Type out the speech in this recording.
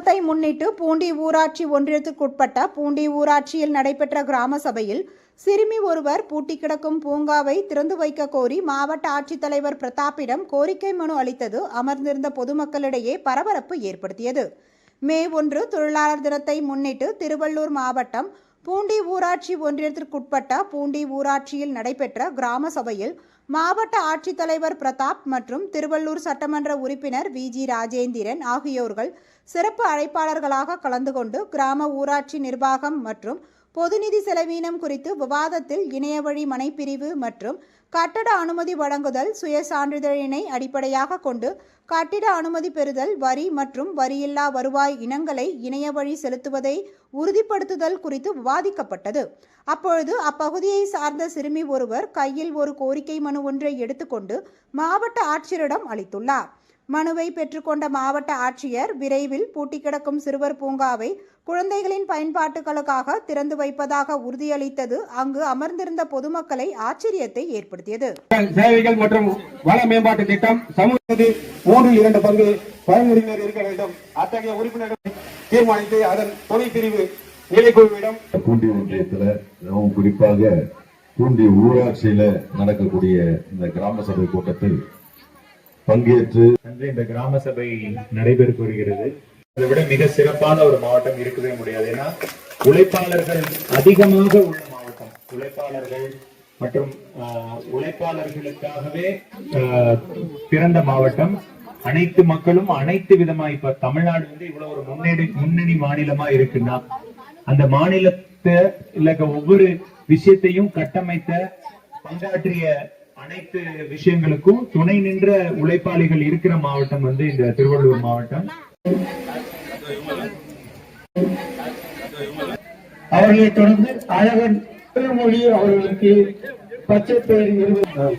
முன்னிட்டு பூண்டி ஊராட்சி ஒன்றியத்துக்குட்பட்ட பூண்டி ஊராட்சியில் நடைபெற்ற கிராம சபையில் சிறுமி ஒருவர் பூட்டி கிடக்கும் பூங்காவை திறந்து வைக்க கோரி மாவட்ட ஆட்சித்தலைவர் பிரதாப்பிடம் கோரிக்கை மனு அளித்தது. அமர்ந்திருந்த பொதுமக்களிடையே பரபரப்பு ஏற்படுத்தியது. மே ஒன்று தொழிலாளர் தினத்தை முன்னிட்டு திருவள்ளூர் மாவட்டம் பூண்டி ஊராட்சி ஒன்றியத்திற்குட்பட்ட பூண்டி ஊராட்சியில் நடைபெற்ற கிராம சபையில் மாவட்ட ஆட்சித்தலைவர் பிரதாப் மற்றும் திருவள்ளூர் சட்டமன்ற உறுப்பினர் வி. ஜி. ராஜேந்திரன் ஆகியோர்கள் சிறப்பு அழைப்பாளர்களாக கலந்து கொண்டு கிராம ஊராட்சி நிர்வாகம் மற்றும் பொதுநிதி செலவீனம் குறித்து விவாதத்தில் இணையவழி மனைப்பிரிவு மற்றும் கட்டட அனுமதி வழங்குதல் சுய சான்றிதழினை அடிப்படையாக கொண்டு கட்டிட அனுமதி பெறுதல் வரி மற்றும் வரியில்லா வருவாய் இனங்களை இணைய வழி செலுத்துவதை உறுதிப்படுத்துதல் குறித்து விவாதிக்கப்பட்டது. அப்பொழுது அப்பகுதியை சார்ந்த சிறுமி ஒருவர் கையில் ஒரு கோரிக்கை மனு ஒன்றை எடுத்துக்கொண்டு மாவட்ட ஆட்சியரிடம் அளித்துள்ளார். மனுவை பெற்றுக்கொண்ட மாவட்ட ஆட்சியர் விரைவில் பூட்டி கிடக்கும் சிறுவர் பூங்காவை குழந்தைகளின் பயன்பாட்டுகளுக்காக திறந்து வைப்பதாக உறுதியளித்தது. அங்கு அமர்ந்திருந்த பொதுமக்களை ஆச்சரியத்தை ஏற்படுத்தியது. சேவைகள் மற்றும் வள மேம்பாட்டு திட்டம் சமூகத்தில் மூன்றில் இரண்டு பங்கு பழங்குடியினர் இருக்க வேண்டும். அத்தகைய உறுப்பினர்கள் தீர்மானித்து அதன் துணை பிரிவு நிலைக்குழுவிடம் பூண்டி ஒன்றியத்துல குறிப்பாக பூண்டி ஊராட்சியில நடக்கக்கூடிய இந்த கிராம சபை கூட்டத்தில் பங்கேற்று அன்று இந்த கிராம சபை நடைபெறப் வருகிறது அதை விட மிக சிறப்பான ஒரு மாவட்டம் இருக்கவே முடியாது. ஏன்னா உழைப்பாளர்கள் அதிகமாக உள்ள மாவட்டம். உழைப்பாளர்கள் மற்றும் ஆஹ், உழைப்பாளர்களுக்காகவே ஆஹ், பிறந்த மாவட்டம். அனைத்து மக்களும் அனைத்து விதமா இப்ப தமிழ்நாடு வந்து இவ்வளவு ஒரு முன்னணி முன்னணி மாநிலமா இருக்குன்னா அந்த மாநிலத்தை இல்ல ஒவ்வொரு விஷயத்தையும் கட்டமைத்த பங்காற்றிய அனைத்து விஷயங்களுக்கும் துணை நின்ற உழைப்பாளிகள் இருக்கிற மாவட்டம் வந்து இந்த திருவள்ளூர் மாவட்டம். அவர்களை தொடர்ந்து அழகன் மொழி அவர்களுக்கு பச்சை பெயர் நிறுவனம்